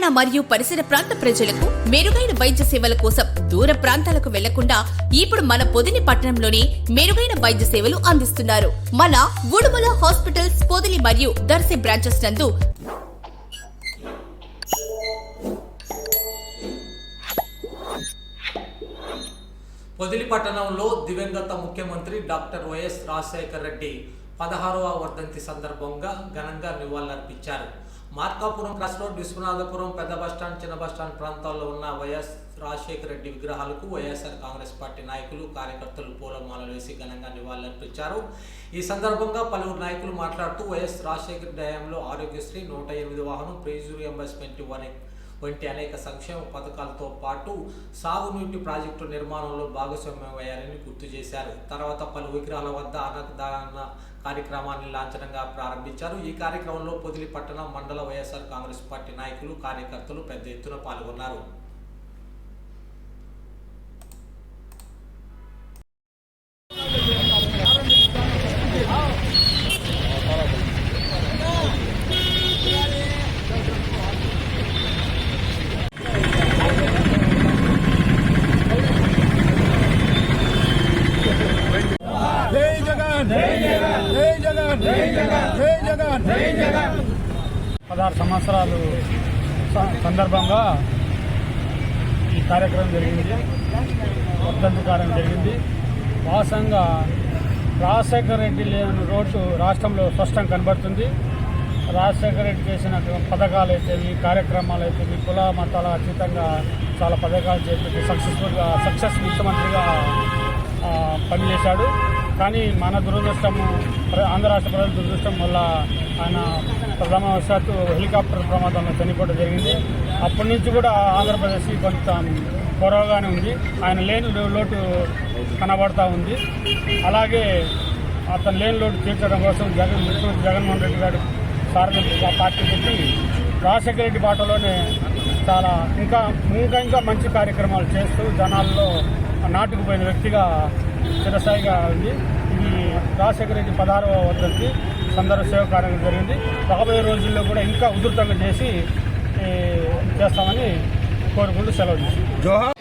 తెలంగాణ మరియు పరిసర ప్రాంత ప్రజలకు మెరుగైన వైద్య సేవల కోసం దూర ప్రాంతాలకు వెళ్ళకుండా ఇప్పుడు మన పొదిని పట్టణంలోనే మెరుగైన వైద్య సేవలు అందిస్తున్నారు. మన ఉడుమల హాస్పిటల్స్ పొదిలి మరియు దర్శి బ్రాంచెస్ నందు పొదిలి పట్టణంలో దివంగత ముఖ్యమంత్రి డాక్టర్ వైఎస్ రాజశేఖర రెడ్డి పదహారవ వర్ధంతి సందర్భంగా ఘనంగా నివాళులర్పించారు. మార్కాపురం క్రాస్ రోడ్ విశ్వనాథపురం పెద్ద బస్టాండ్ చిన్న బస్టాండ్ ప్రాంతాల్లో ఉన్న వైఎస్ రాజశేఖర రెడ్డి విగ్రహాలకు వైఎస్ఆర్ కాంగ్రెస్ పార్టీ నాయకులు కార్యకర్తలు పూలమాలలు వేసి ఘనంగా నివాళులర్పించారు. ఈ సందర్భంగా పలువురు నాయకులు మాట్లాడుతూ వైఎస్ రాజశేఖర హయాంలో ఆరోగ్యశ్రీ నూట ఎనిమిది వాహనం ప్రైజు ఎంబర్స్మెంట్ వన్ వంటి అనేక సంక్షేమ పథకాలతో పాటు సాగునీటి ప్రాజెక్టు నిర్మాణంలో భాగస్వామ్యమయ్యారని గుర్తు చేశారు. తర్వాత పలు విగ్రహాల వద్ద అన్నదాన కార్యక్రమాన్ని లాంఛనంగా ప్రారంభించారు. ఈ కార్యక్రమంలో పొదిలి పట్టణ మండల వైఎస్ఆర్ కాంగ్రెస్ పార్టీ నాయకులు కార్యకర్తలు పెద్ద ఎత్తున పాల్గొన్నారు జై జగన్ జై జగన్ జై జగన్ జై జగన్ జై జగన్. జై జగన్. పదహారు సంవత్సరాలు సందర్భంగా ఈ కార్యక్రమం జరిగింది. వర్ధంతి కార్యం జరిగింది. వాస్తవంగా రాజశేఖర రెడ్డి లేని రోడ్డు రాష్ట్రంలో స్పష్టం కనబడుతుంది. రాజశేఖర రెడ్డి చేసిన పథకాలు అయితేవి కార్యక్రమాలు అయితేవి కుల మతాల అతీతంగా చాలా పథకాలు చేపట్టి సక్సెస్ఫుల్గా సక్సెస్ ముఖ్యమంత్రిగా పనిచేశాడు. కానీ మన దురదృష్టము ప్ర- ఆంధ్ర రాష్ట్ర ప్రజల దురదృష్టం వల్ల ఆయన ప్రథమవశాత్తు హెలికాప్టర్ ప్రమాదంలో చనిపోవడం జరిగింది. అప్పటి నుంచి కూడా ఆంధ్రప్రదేశ్కి కొంత పొరవగానే ఉంది. ఆయన లేని లోటు కనబడతా ఉంది. అలాగే అతను లేని లోటు తీర్చడం కోసం జగన్ ముఖ్యమంత్రి జగన్మోహన్ రెడ్డి గారు సారథ్యం పార్టీ పెట్టి రాజశేఖర రెడ్డి బాటలోనే చాలా ఇంకా ఇంకా ఇంకా మంచి కార్యక్రమాలు చేస్తూ జనాల్లో నాటుకుపోయిన వ్యక్తిగా చిరస్థాయిగా ఉంది. ఇది రాజశేఖర రెడ్డి పదహారవ వర్ధంతి సందర్భ సేవ కార్యక్రమం జరిగింది. రాబోయే రోజుల్లో కూడా ఇంకా ఉధృతంగా చేసి చేస్తామని కోరుకుంటూ సెలవు జోహార్?